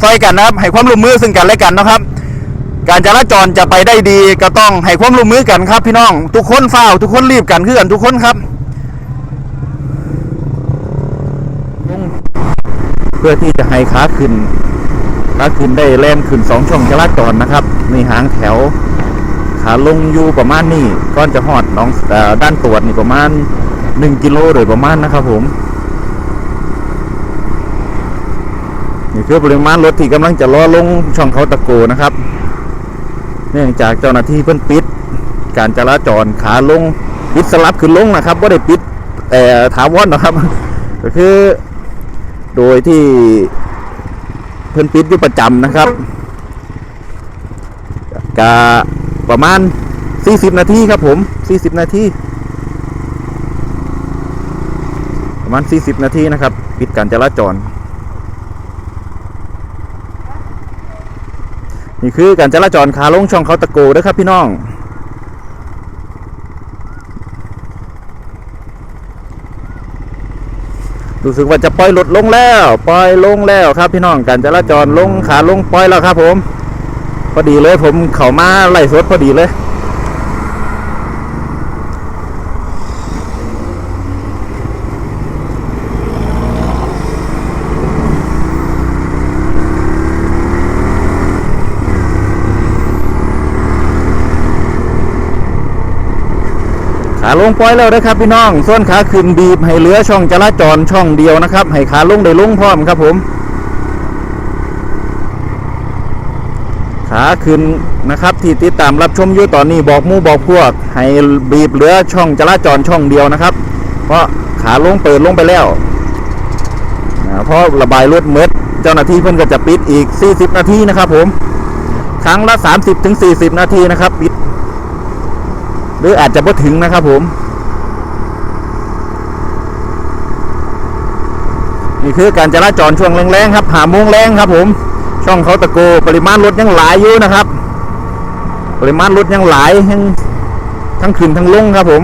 ซอยกันนะครับให้ความร่วมมือซึ่งกันและกันนะครับ การจราจรจะไปได้ดีก็ต้องให้ความร่วมมือกันครับ พี่น้องทุกคนเฝ้าทุกคนรีบกันคือกันทุกคนครับเพื่อที่จะให้ขาขึ้นขาขึ้นได้แล่นขึ้นสองช่องจราจรนะครับในหางแถว ขาลงอยู่ประมาณนี้ก้อนจะหอดน้องอด้านตรวจนี่ประมาณ 1 กิโลโดยประมาณนะครับผม นี่คือปริมาณรถที่กำลังจะล้อลงช่องเขาตะโกนะครับ เนื่องจากเจ้าหน้าที่เพิ่นปิด การจราจรขาลงปิดสลับขึ้นลงนะครับว่าได้ปิดแต่ถาวรนะครับ ก็คือ โดยที่เพิ่นปิดอยู่ประจำนะครับกะประมาณ 40 นาทีครับผม 40 นาทีประมาณ 40 นาทีนะครับ ปิดการจราจร นี่คือการจราจรขาลงช่องเขาตะโกนะครับพี่น้องรู้สึกว่าจะปล่อยลดลงแล้วปล่อยลงแล้วครับพี่น้องการจราจรลงขาลงปล่อยแล้วครับผม พอดีเลยผมเข้ามาไล่สดพอดีเลย ขาลงปล่อยแล้วนะครับพี่น้องส่วนขาขึ้นบีบให้เหลือช่องจราจรช่องเดียวนะครับ ให้ขาลงได้ลงพร้อมครับผมขาขึ้นนะครับที่ติดตามรับชมอยู่ตอนนี้บอกมู่บอกพวก ให้บีบเหลือช่องจราจรช่องเดียวนะครับ เพราะขาลงเปิดลงไปแล้วเพราะระบายรถเมดเจ้าหน้าที่เพิ่นก็จะปิดอีก 40 นาทีนะครับผม ครั้งละ 30-40 นาทีนะครับปิด หรืออาจจะบ่ถึงนะครับผม นี่คือการจราจรช่วงแรงๆครับหาโมงแรงครับ ผม ช่องเขาตะโกปริมาณรถยังหลายอยู่นะครับ ปริมาณรถยังหลายทั้งทั้งขึ้นทั้งลงครับผม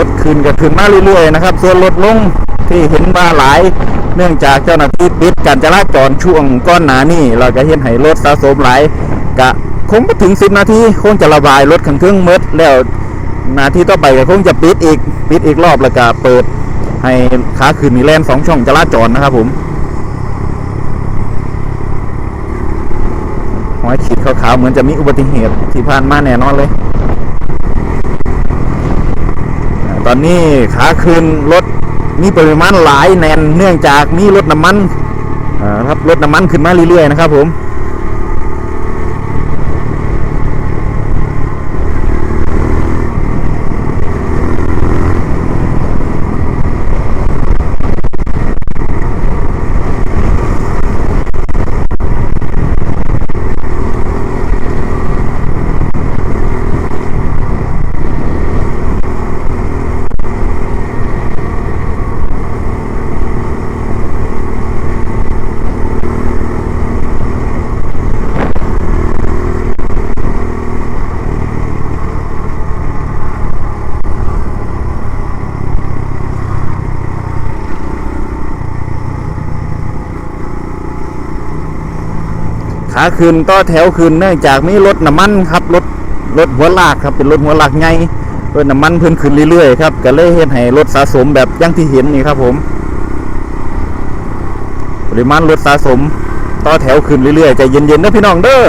รถขึ้นก็ขึ้นมาเรื่อยๆนะครับ ส่วนรถลงที่เห็นว่าหลาย เนื่องจากเจ้าหน้าที่ปิดการจราจรช่วงก้อนหนานี่เราจะเห็นให้รถสะสมหลายกะคงไม่ถึง 10 นาทีคงจะระบายรถขังเครื่องเมดแล้วนาทีต่อไปก็คงจะปิดอีกปิดอีกรอบแล้วก็เปิดให้ขาขึ้นนี่แลนสองช่องจราจรนะครับผมหอยขีดขาวๆเหมือนจะมีอุบัติเหตุที่ผ่านมาแน่นอนเลย ต อนนี้ขาคืนรถมีปริมาณหลายแน่นเนื่องจากมีรถน้ำมันครับรถน้ำมันขึ้นมาเรื่อยๆนะครับผม ขาขึ้นต่อแถวขึ้นเนื่องจากมีรถน้ำมันครับรถรถหัวลากครับเป็นรถหัวลากใหญ่รถน้ำมันเพิ่นขึ้นเรื่อยๆครับก็เลยเฮ็ดให้รถสะสมแบบอย่างที่เห็นนี่ครับผม ปริมาณรถสะสมต่อแถวขึ้นเรื่อยๆใจเย็นๆนะพี่น้องเด้อ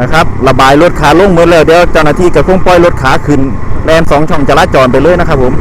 นะครับ ระบายรถขาลงหมดแล้วเดี๋ยวเจ้าหน้าที่ก็คงปล่อยรถขาขึ้นแลนสองช่องจราจรไปเลยนะครับผม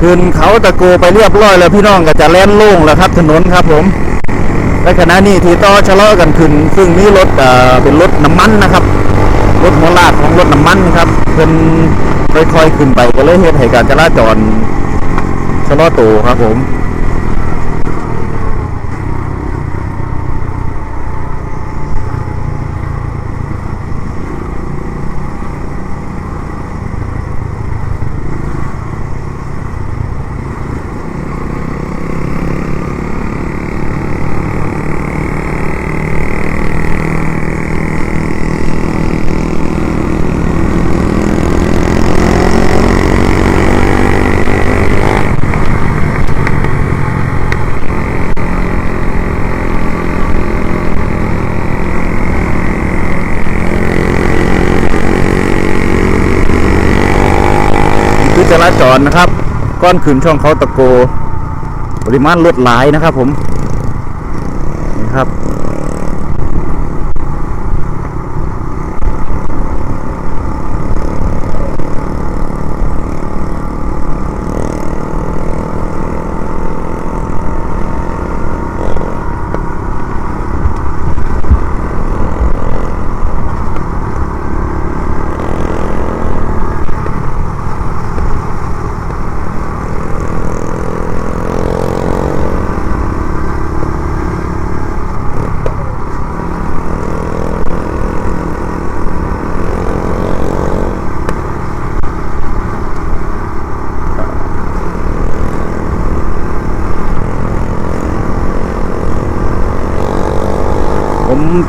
ขึ้นเขาตะโกไปเรียบร้อยแล้วพี่น้องก็จะแล่นโล่งแล้วครับถนนครับผมและขณะนี้ที่ต่อชะลอกันขึ้น ซึ่งมีรถเอ่อเป็นรถน้ำมันนะครับ รถหัวลากของรถน้ำมันครับเพิ่นค่อยๆขึ้นไปก็เลยเฮ็ดให้การจราจรชะลอตัวครับผม นี่คือ จราจรนะครับ ก้อนขืนช่องเขาตะโก ปริมาณลดหลายนะครับผม นี่ครับ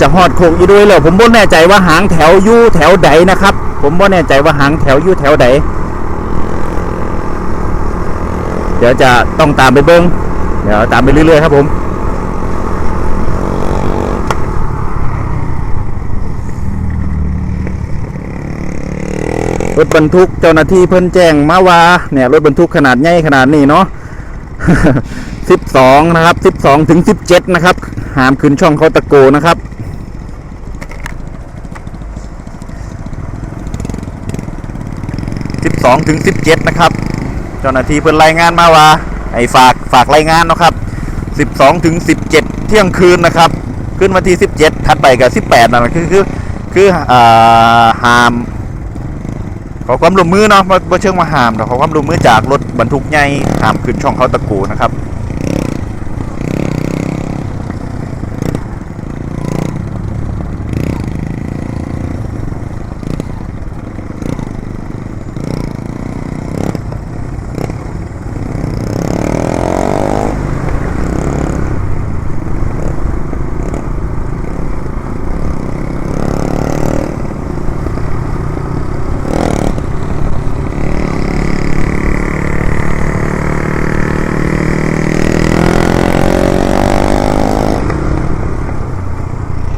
จะฮอดโค้งอีด้วยแล้วผมบ่แน่ใจว่าหางแถวยู่แถวใดนะครับ ผมบ่แน่ใจว่าหางแถวยู่แถวใดเดี๋ยวจะต้องตามไปเบิ้งเดี๋ยวตามไปเรื่อยๆครับผมรถบรรทุกเจ้าหน้าที่เพิ่นแจ้งมาว่าเนี่ยรถบรรทุกขนาดใหญ่ขนาดนี้เนาะ12 นะครับ 12 ถึง 17 นะครับ หามขึ้นช่องเขาตะโกนะครับ 12ถึง17 นะครับ เจ้าหน้าที่เพิ่นรายงานมาว่าไอ้ฝากฝากรายงานนะครับ 12ถึง17 เที่ยงคืนนะครับ ขึ้นวันที่ 17 ถัดไปกับ 18นั่นคือคือคืออ่าหามขอความร่วมมือเนาะบ่เชิงมาหามแต่ขอความร่วมมือจากรถบรรทุกใหญ่หามขึ้นช่องเขาตะกูนะครับ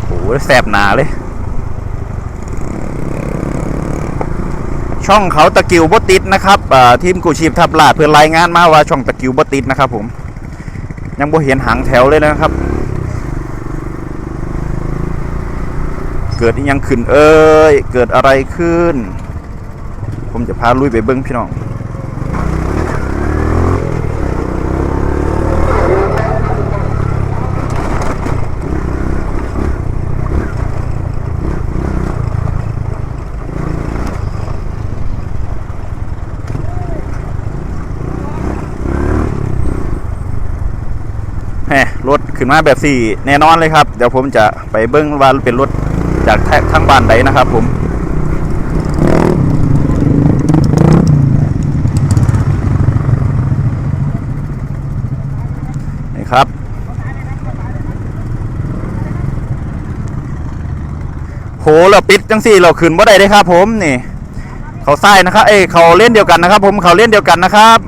โอ้โหนาเลย ช่องเขาตะกิวบติดนะครับทีมกู้ชีพทับลาดเพื่อรายงานมาว่าช่องตะกิวบติดนะครับ ผม ยังบ่เห็นหางแถวเลยนะครับ เกิดยังขึ้นเอ้ยเกิดอะไรขึ้น ผมจะพาลุยไปเบิ้งพี่น้อง รถขึ้นมาแบบสี่แน่นอนเลยครับ เดี๋ยวผมจะไปเบิ้งว่าเป็นรถจากททางบ้านใดนะครับผมนี่ครับ โหเราปิดจังสี่เราขึ้นบ่ได้เลยครับผมนี่เขาใส่นะครับ เอ้เขาเล่นเดียวกันนะครับ ผมเขาเล่นเดียวกันนะครับ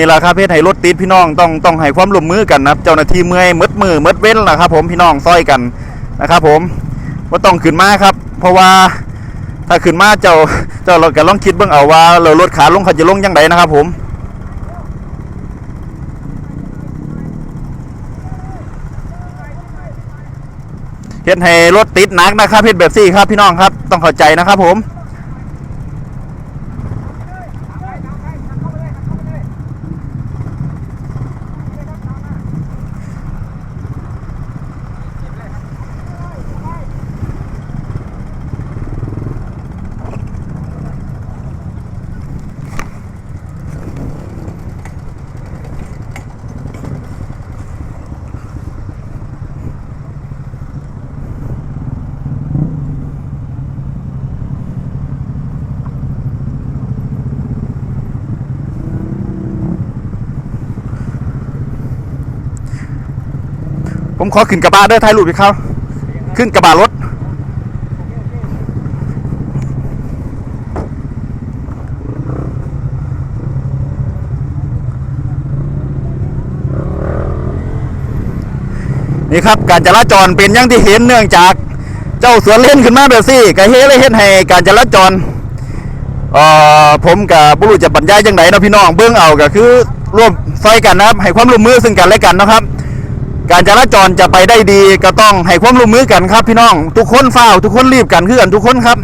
นี่แหละครับเพศให้รถติดพี่น้องต้องต้องให้ความร่วมมือกันนะเจ้าหน้าที่เมื่อยมดมือมดเว้นล่ะครับ ผมพี่น้องซอยกันนะครับผมว่าต้องขึ้นมาครับ เพราะว่าถ้าขึ้นมาเจ้าเจ้าเราก็ลองคิดเบิ่งเอาว่าเรารถขาลงเขาจะลงยังไงนะครับ ผมเหฮ็ดให้รถติดหนักนะครับเฮ็ดแบบซี่ครับพี่น้องครับต้องเข้าใจนะครับผม อขึ้นกระบะเด้อถ่ายรูปให้เขาขึ้นกระบะรถนี่ครับการจราจรเป็นอย่างที่เห็นเนื่องจากเจ้าสวนเล่นขึ้นมาแบบซี่ก็เฮเลยเฮ็ดให้การจราจรเอ่อผมกับบุรุษจะบรรยายจังไดเนาะพี่น้องเบื้องเอาก็คือร่วมซอยกันนะครับให้ความร่วมมือซึ่งกันและกันนะครับ การจราจรจะไปได้ดีก็ต้องให้ความร่วมมือกันครับ พี่น้องทุกคนเฝ้าทุกคนรีบกันคือกันทุกคนครับ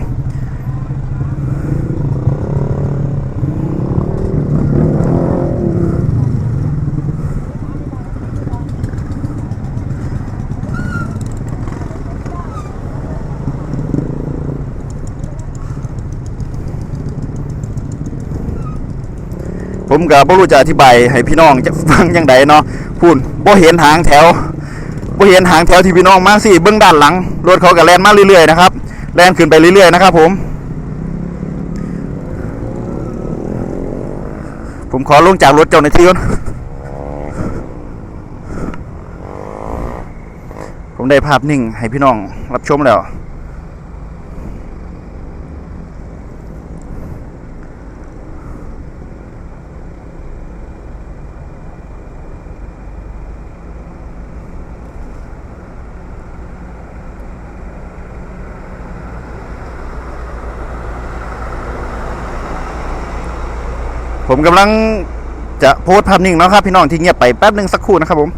ผมก็บ่รู้จะอธิบายให้พี่น้องจะฟังยังไงเนาะ พูดบ่เห็นหางแถวบ่เห็นหางแถวที่พี่น้องมาสิเบื้องด้านหลังรถเขาก็แลนมาเรื่อยๆนะครับแลนขึ้นไปเรื่อยๆนะครับ ผม ผมขอลงจากรถเจ้าหน้าที่ก่อนผมได้ภาพนิ่งให้พี่น้องรับชมแล้ว ผมกำลังจะโพสภาพนิ่งนะครับ พี่น้องที่เงียบไปแป๊บหนึ่งสักครู่นะครับผม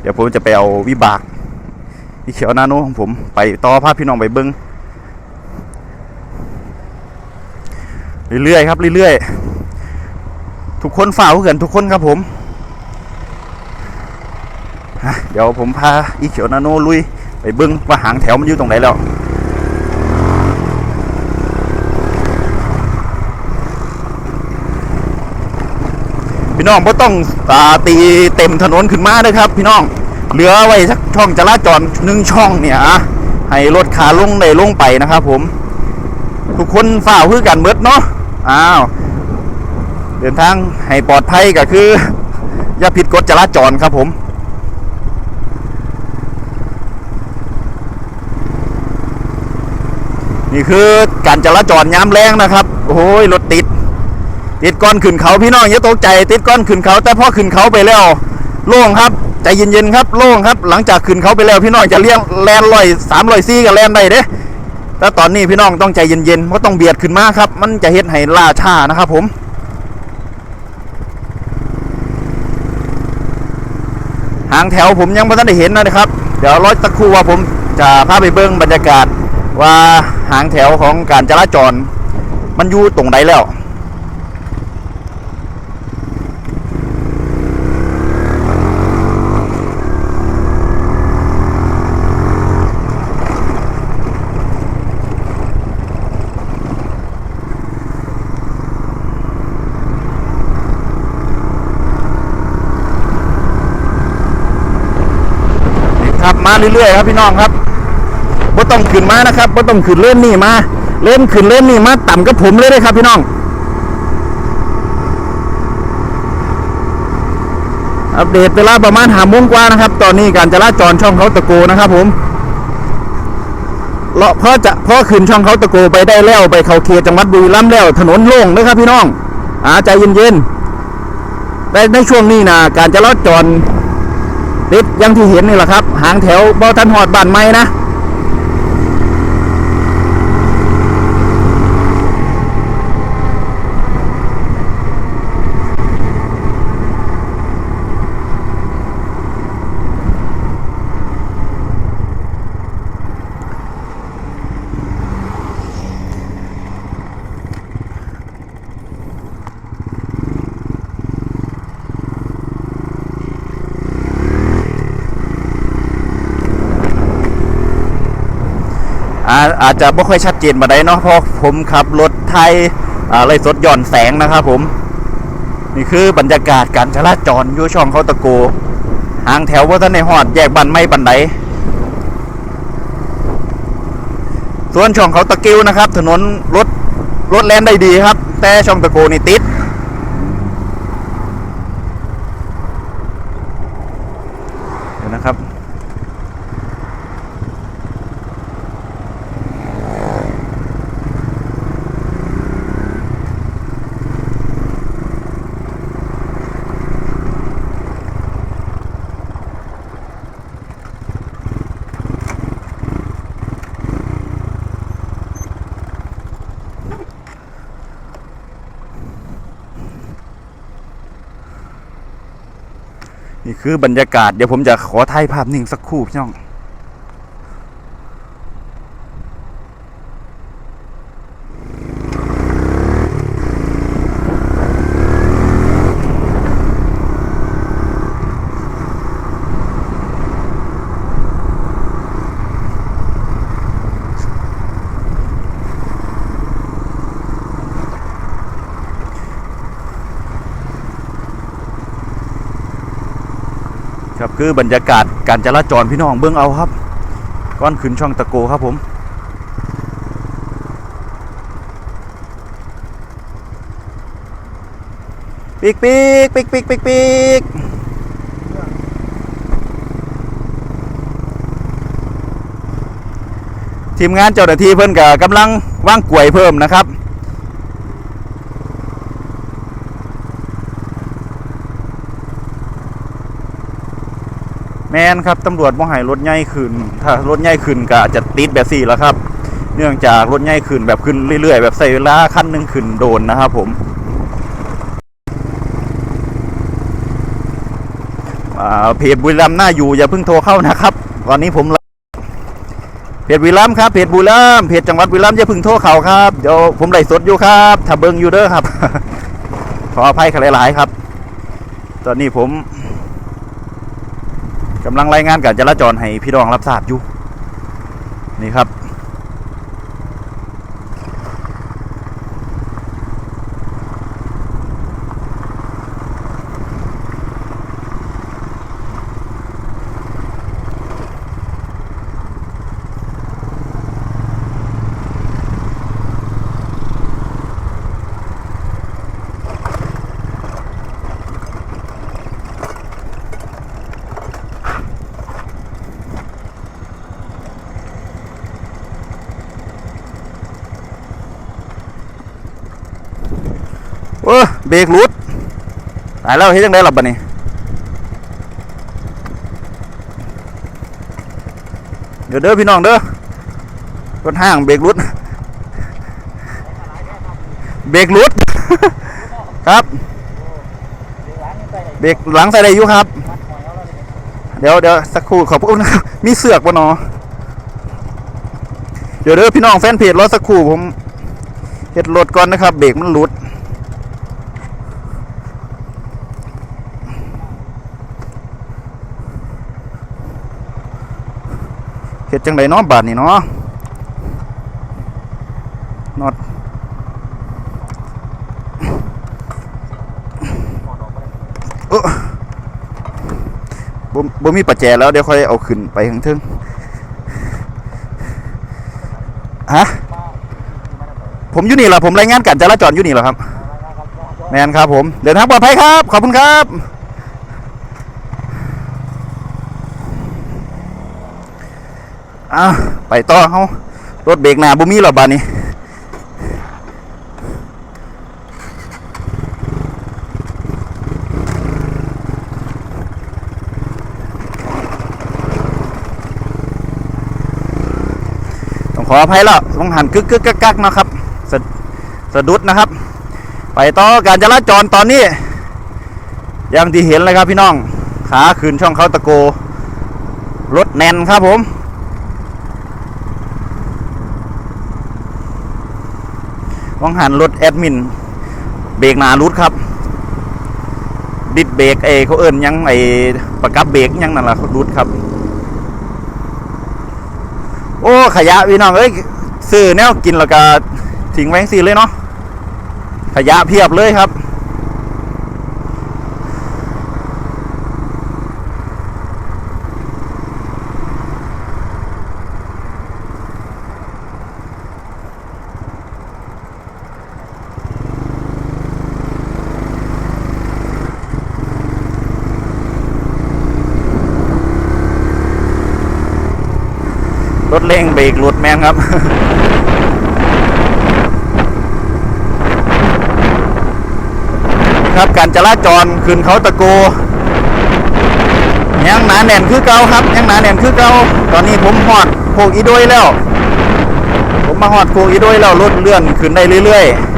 เดี๋ยวผมจะไปเอาวิบากที่เขียวนาโนของผมไปต่อภาพพี่น้องไปเบิ้งเรื่อยๆครับเรื่อยๆทุกคนฝ่าเพื่อนทุกคนครับผม เดี๋ยวผมพาอีเขียวนาโนลุย ไปเบิ้งว่าหางแถวมันอยู่ตรงไหนแล้วพี่น้องไม่ต้องตาตีเต็มถนนขึ้นมาเลยครับ พี่น้องเหลือไว้สักช่องจราจรหนึ่งช่องเนี่ยอะให้รถขาลงได้ลงไปนะครับผม ทุกคนฝ่าพื้กันเบิดเนาะอ้าวเดินทางให้ปลอดภัยก็คือ อย่าผิดกฎจราจรครับผม นี่คือการจราจรย้ำแรงนะครับ โอ้ยรถติด ติดก้อนขึ้นเขาพี่น้องอย่าตกใจ ติดก้อนขึ้นเขา แต่พอขึ้นเขาไปแล้ว โล่งครับใจเย็นๆครับโล่งครับ หลังจากขึ้นเขาไปแล้วพี่น้องจะเลี้ยงแลนลอยสามลอยซี่กับแลนได้เด้แต่ตอนนี้พี่น้องต้องใจเย็นๆเพราะต้องเบียดขึ้นมาครับ มันจะเฮ็ดให้ล่าช้านะครับผมหางแถวผมยังไม่ทันได้เห็นนะครับ เดี๋ยวรอสักครู่ว่าผมจะพาไปเบิ้งบรรยากาศว่า หางแถวของการจราจร มันอยู่ตรงใดแล้วนี่ครับมาเรื่อยๆครับพี่น้องครับ บ่ต้องขึ้นมานะครับบ่ต้องขึ้นเล่นนี่มาเล่นขึ้นเล่นนี่มาต่ำกับผมเลยเลยครับพี่น้องอัปเดตเวลาประมาณหาโมงกว่านะครับ ตอนนี้การจราจรช่องเขาตะโกนะครับผมเลาะพราะจะเพราะขึ้นช่องเขาตะโกไปได้แล้วไปเขาเขตจังหวัดบุรีรัมย์แล้ว ถนนโล่งนะครับพี่น้องอาใจเย็นๆแต่ในช่วงนี้นะการจราจรติดยังที่เห็นนี่แหละครับ หางแถวบอทันหอดบ้านไม้นะ อาจจะไม่ค่อยชัดเจนมาได้เนาะเพราะผมขับรถไทยอะไรสดหย่อนแสงนะครับผม นี่คือบรรยากาศการจราจรยู่ช่องเขาตะโกหางแถวว่าท่านในหอดแยกบันไม่บันไดส่วนช่องเขาตะกิ้วนะครับ ถนนรถรถแล่นได้ดีครับ แต่ช่องตะโกนี่ติด นี่คือบรรยากาศเดี๋ยวผมจะขอถ่ายภาพนิ่งสักครู่พี่น้อง คือบรรยากาศการจราจรพี่น้องเบื้องเอาครับ ก้อนขึ้นช่องตะโกครับผมปีกปีกปีกปีกปีกปีกทีมงานเจ้าหน้าที่เพิ่นกับกำลังว่างกลวยเพิ่มนะครับ แมนครับตำรวจบ่ให้รถใหญ่ขึ้น ถ้ารถใหญ่ขึ้นก็จะติดแบบสี่แล้วครับ เนื่องจากรถใหญ่ขึ้นแบบขึ้นเรื่อยๆ แบบใส่เวลาขั้นหนึ่งขึ้นโดนนะครับผมอ่าเพจบุรีรัมย์น่าอยู่อย่าเพิ่งโทรเข้านะครับ ตอนนี้ผมเพจบุรีรัมย์ครับเพจบุรีรัมย์เพจจังหวัดบุรีรัมย์อย่าเพิ่งโทรเข้าครับเดี๋ยวผมไลฟ์สดอยู่ครับถ้าเบิ่งอยู่เด้อครับ ขออภัยหลายๆครับ ตอนนี้ผม กำลังรายงานการจราจรให้พี่รองรับทราบอยู่นี่ครับ โอเบรกหลุดตายแล้วเฮ็ดจังได๋ล่ะบัดนี้เดี๋ยวเด้อพี่น้องเด้อรถห้างเบรกหลุดเบรกหลุดครับเบรกหลังใส่ได้อยู่ครับ เดี๋ยวเดี๋ยวสักครู่ขอบคุณนะครับมีเสือกบ่หนอเดี๋ยวเด้อพี่น้องแฟนเพจรอสักครู่ผมเฮ็ดรถก่อนนะครับเบรกมันหลุด เฮ็ดจังไดเนาะบาดนี้เนาะน็อตเออบ่บ่มีปัจแจแล้วเดี๋ยวค่อยเอาขึ้นไปข้างทึงฮะผมอยู่นี่ล่ะผมรายงานการจราจรอยู่นี่แหละครับแมนครับผม เดินทางปลอดภัยครับ ขอบคุณครับ อะไปต่อเฮารถเบรกหน้าบ่มีหรอบ้าดนี้ต้องขออภัยแล้วต้องหันกึกกึกกักกักนะครับสะสะดุดนะครับ ไปต่อการจราจรตอนนี้อย่างที่เห็นเลยครับพี่น้อง ขาขึ้นช่องเขาตะโกรถแน่นครับผม วังหันรถแอดมิน เบรกหนารุดครับ ดิดเบรกเอเขาเอิ้นยังไอประกับเบรกยังนั่นแหละรุดครับ โอ้ขยะพี่น้องเอ้ยซื้อแนวกินแล้วก็ทิ้งไว้สิเลยเนาะขยะเพียบเลยครับ รถเร่งเบรกหลุดแมนครับครับการจราจรขึ้นเขาตะโกยังหนาแน่นคือเก่าครับยังหนาแน่นคือเก่าตอนนี้ผมหอดโคกอีด้วยแล้ว ผมมาหอดโคกอีด้วยแล้วรถเลื่อนขึ้นได้เรื่อยๆ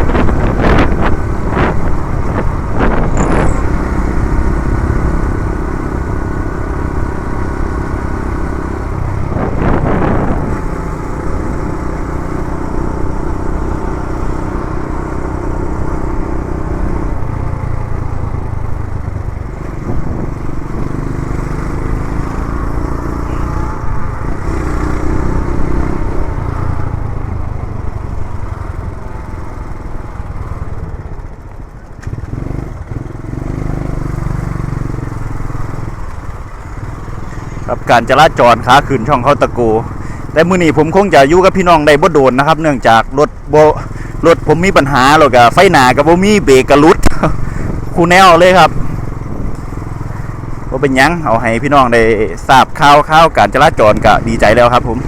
ครับการจราจรขาขึ้นช่องเขาตะโก แต่มื้อนี้ผมคงจะอยู่กับพี่น้องได้บ่โดนนะครับ เนื่องจากรถบรถผมมีปัญหาแล้วก็ไฟหนาก็บ่มีเบรกก็หลุดคูแนวเลยครับบ่เป็นยังเอาให้พี่น้องได้ทราบข่าวข่าวการจราจรก็ดีใจแล้วครับผม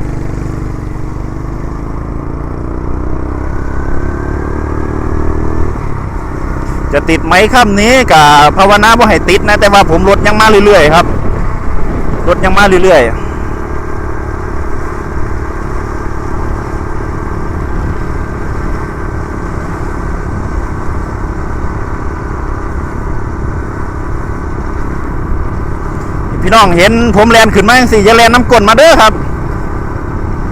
จะติดไหมค่ำนี้กับภาวนาว่าให้ติดนะ แต่ว่าผมรถยังมาเรื่อยๆครับ รถยังมาเรื่อยๆพี่น้องเห็นผมแลนขึ้นมาจังสี่จะแลนน้ำกลนมาเด้อครับ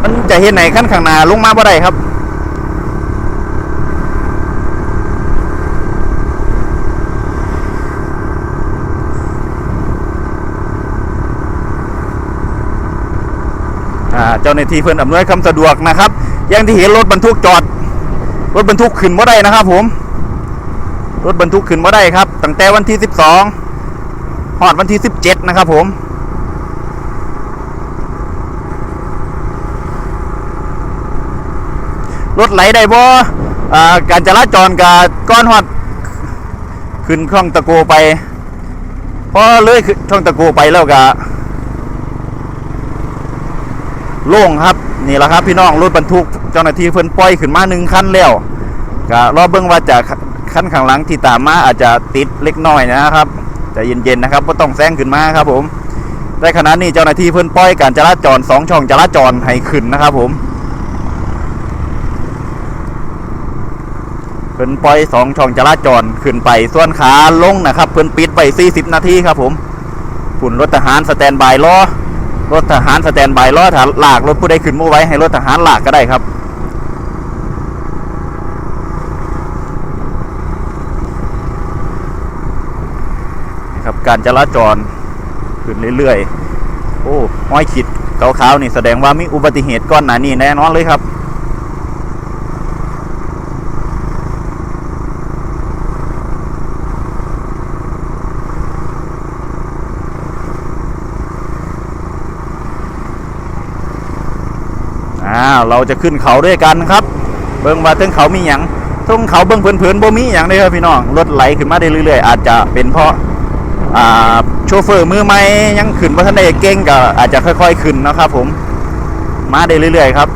มันจะเห็นไหนขั้นข้างหน้าลงมาบ่ได้ครับ เจ้าหน้าที่เพื่อนอำนวยความสะดวกนะครับ อย่างที่เห็นรถบรรทุกจอด รถบรรทุกขึ้นบ่ได้นะครับผม รถบรรทุกขึ้นบ่ได้ครับ ตั้งแต่วันที่ 12หอดวันที่ 17 นะครับผมรถไหลได้บ่อ่าการจราจรกับก้อนหอดขึ้นช่องตะโกไปพอเลยขึ้นช่องตะโกไปแล้วก็ โล่งครับนี่แหละครับพี่น้องรถบรรทุกเจ้าหน้าที่เพิ่นปล่อยขึ้นมาหนึ่งคันแล้วก็รอเบิ่งว่าจากคันข้างหลังที่ตามมาอาจจะติดเล็กน้อยนะครับจะเย็นๆนะครับก็ต้องแซงขึ้นมาครับผมแต่ขณะนี้เจ้าหน้าที่เพิ่นปล่อยการจราจรสองช่องจราจรให้ขึ้นนะครับผมเพิ่นปล่อยสองช่องจราจรขึ้นไปส่วนขาลงนะครับ เพิ่นปิดไป40 นาทีครับผมฝุ่นรถทหารสแตนบายรอ รถทหารสแตนบายรอถ้าลากรถผู้ใดขึ้นมู่ไว้ให้รถทหารหลากก็ได้ครับครับการจราจรขึ้นเรื่อยๆ โอ้ห้อยขีดขาวๆนี่แสดงว่ามีอุบัติเหตุก้อนหนานี่แน่นอนเลยครับ อ้าวเราจะขึ้นเขาด้วยกันครับ เบิ้งว่าถึงเขามีหยังทุ่งเขาเบิ้งเผินๆบ่มีหยังเลยครับพี่น้องรถไหลขึ้นมาได้เรื่อยๆอาจจะเป็นเพราะอ่าโชเฟอร์มือใหม่ยังขึ้นบ่ทันใดเก่งก็อาจจะค่อย ๆ ขึ้นนะครับ ผมมาได้เรื่อยๆครับ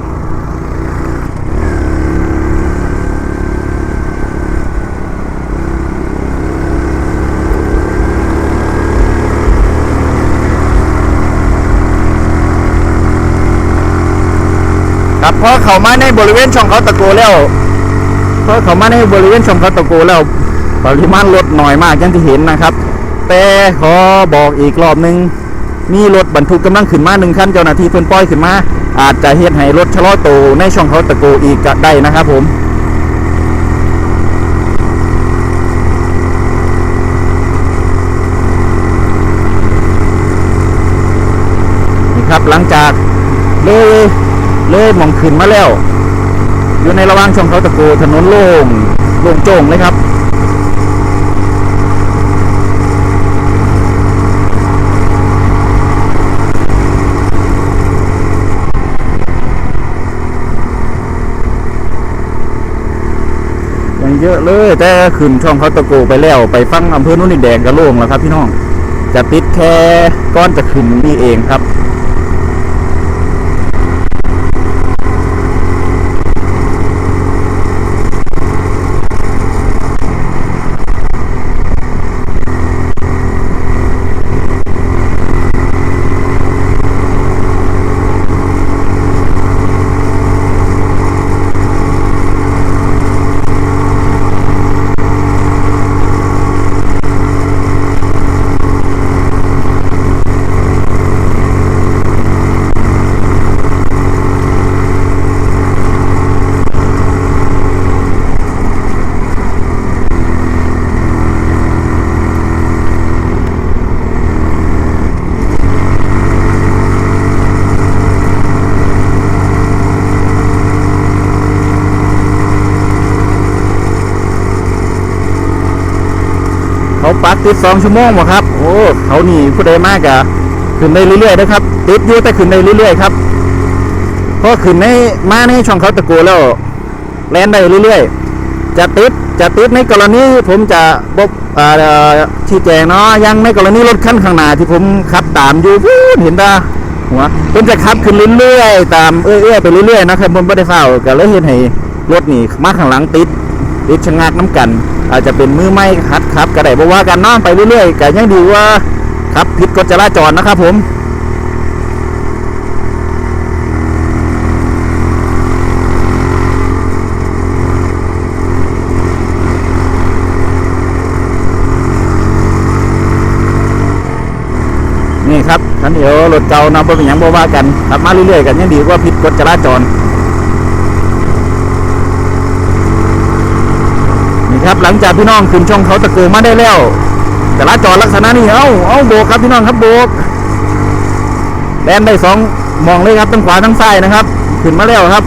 ครับพอเขามาในบริเวณช่องเขาตะโกแล้ว เพอเขามาในบริเวณช่องเขาตะโกแล้วปริมาณรถหน่อยมากอย่างที่เห็นนะครับ แต่ขอบอกอีกรอบหนึ่งมีรถบรรทุกกำลังขึ้นมาหนึ่งคันเจ้าหน้าที่เพิ่นปล่อยขึ้นมา อาจจะเฮ็ดให้รถชะลอตัวในช่องเขาตะโกอีกก็ได้นะครับผมนี่ครับหลังจากเลย เลยมองขึ้นมาแล้ว อยู่ในระหว่างช่องเขาตะโกถนนโล่งโล่งโจ่งเลยครับยังเยอะเลยแต่ขึ้นช่องเขาตะโกไปแล้วไปฟังอำเภอนุ่นดินแดงกระโล่งแล้วครับพี่น้องจะติดแค่ก้อนจะขึ้นนี่เองครับ ปักติดสองชั่วโมงบ่ครับ โอ้เขานี่ผู้ใดมากอะขึ้นได้เรื่อยๆนะครับติดอยู่แต่ขึ้นได้เรื่อยๆครับเพราะขึ้นในมาในช่องเขาตะโกแล้วแลนได้เรื่อยๆ จะติดจะติดในกรณีผมจะบบอ่าชี้แจงเนาะยังในกรณีรถคันข้างหน้าที่ผมขับตามอยู่เห็นตาหัวผมจะขับขึ้นเรื่อยๆตามเอื้อยๆไปเรื่อยๆนะครับผมไม่ได้เฝ้าก็เลยเห็นให้รถนี่มาข้างหลังติดติดชะงักน้ำกัน อาจจะเป็นมือไม่คัดครับก็ได้บอกว่ากันน้อไปเรื่อยๆก็ยังดีว่าครับผิดกฎจราจรนะครับผมนี่ครับคันเดียวรถเก่านะบ่เป็นหยังบ่ว่ากันขับมาเรื่อยๆกันยังดีกว่าผิดกฎจราจร ครับ หลังจากพี่น้องขึ้นช่องเขาตะโกมาได้แล้วจราจรลักษณะนี้เอ้าเอาโบกครับพี่น้องครับโบกแลนได้สองมองเลยครับทั้งขวาทั้งซ้ายนะครับ ขึ้นมาแล้วครับ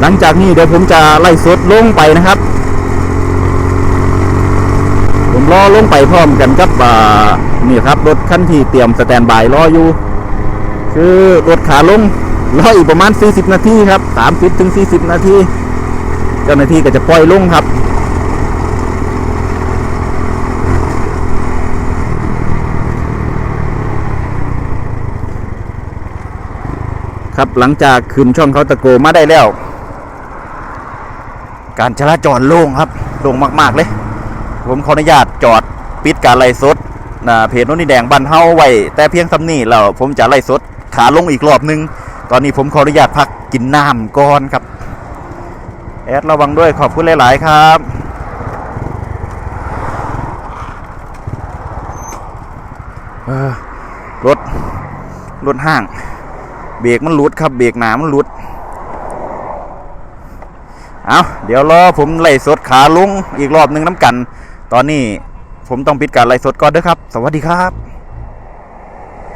หลังจากนี้เดี๋ยวผมจะไล่สดลงไปนะครับ ผมรอลงไปพร้อมกันกับอ่านี่ครับรถคันที่เตรียมสแตนบายรออยู่ คือรถขาลง รออีกประมาณ 40 นาทีครับ30ถึง40 นาทีเจ้าหน้าที่ก็จะปล่อยลงครับครับหลังจากขึ้นช่องเขาตะโกมาได้แล้ว การจราจรโล่งครับโล่งมาก ๆ เลย ผมขออนุญาตจอดปิดการไล่สดนะเพจโน้นนี่แดงบันเฮาไว้แต่เพียงสำนี่แล้วผมจะไล่สดขาลงอีกรอบหนึง ตอนนี้ผมขออนุญาตพักกินน้ำก่อนครับ แอดระวังด้วยขอบคุณหลาย ๆ ครับเออรถรถห้าง เบรกมันหลุดครับ เบรกหนามันหลุด เอาเดี๋ยวรอผมไล่สดขาลุงอีกรอบนึงน้ำกัน ตอนนี้ผมต้องปิดการไล่สดก่อนเด้อครับ สวัสดีครับ